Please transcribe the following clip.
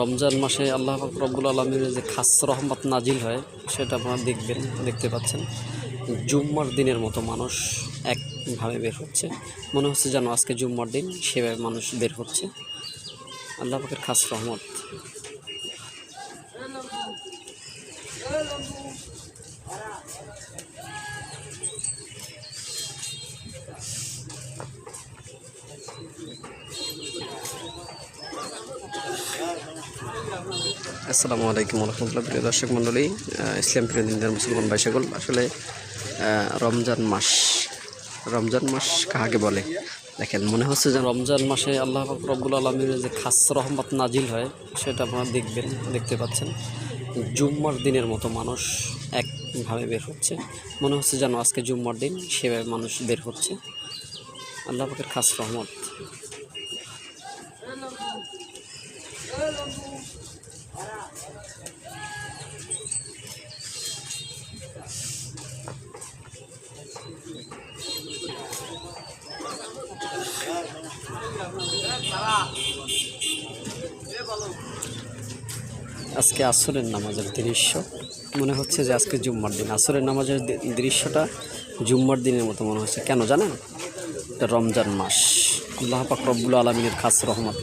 রমজান মাসে আল্লাহ রব্বুল আলমীর যে খাস রহমত নাজিল হয়, সেটা আপনারা দেখবেন, দেখতে পাচ্ছেন। জুম্মার দিনের মতো মানুষ একভাবে বের হচ্ছে। মনে হচ্ছে যেন আজকে জুম্মার দিন, সেভাবে মানুষ বের হচ্ছে। আল্লাহ পাকের খাস রহমত। আসসালামু আলাইকুম রহমতুল্লাহ প্রিয় দর্শক মণ্ডলী ইসলাম প্রিয় দিনদার মুসলমান ভাই সকল আসলে রমজান মাস রমজান মাস কাহাকে বলে? দেখেন, মনে হচ্ছে যে রমজান মাসে আল্লাহ রব্বুল আলমীর যে খাস রহমত নাজিল হয়, সেটা আপনারা দেখবেন, দেখতে পাচ্ছেন। জুম্মার দিনের মতো মানুষ একভাবে বের হচ্ছে। মনে হচ্ছে যেন আজকে জুম্মার দিন, সেভাবে মানুষ বের হচ্ছে। আল্লাহ পাকের খাস রহমত। আজকে আসরের নামাজের দৃশ্য। মনে হচ্ছে যে আজকে জুম্মার দিন। আসরের নামাজের দৃশ্যটা জুম্মার দিনের মতো মনে হচ্ছে। কেন জানেন? এটা রমজান মাস। আল্লাহ পাক রব্বুল আলমিনের খাস রহমত।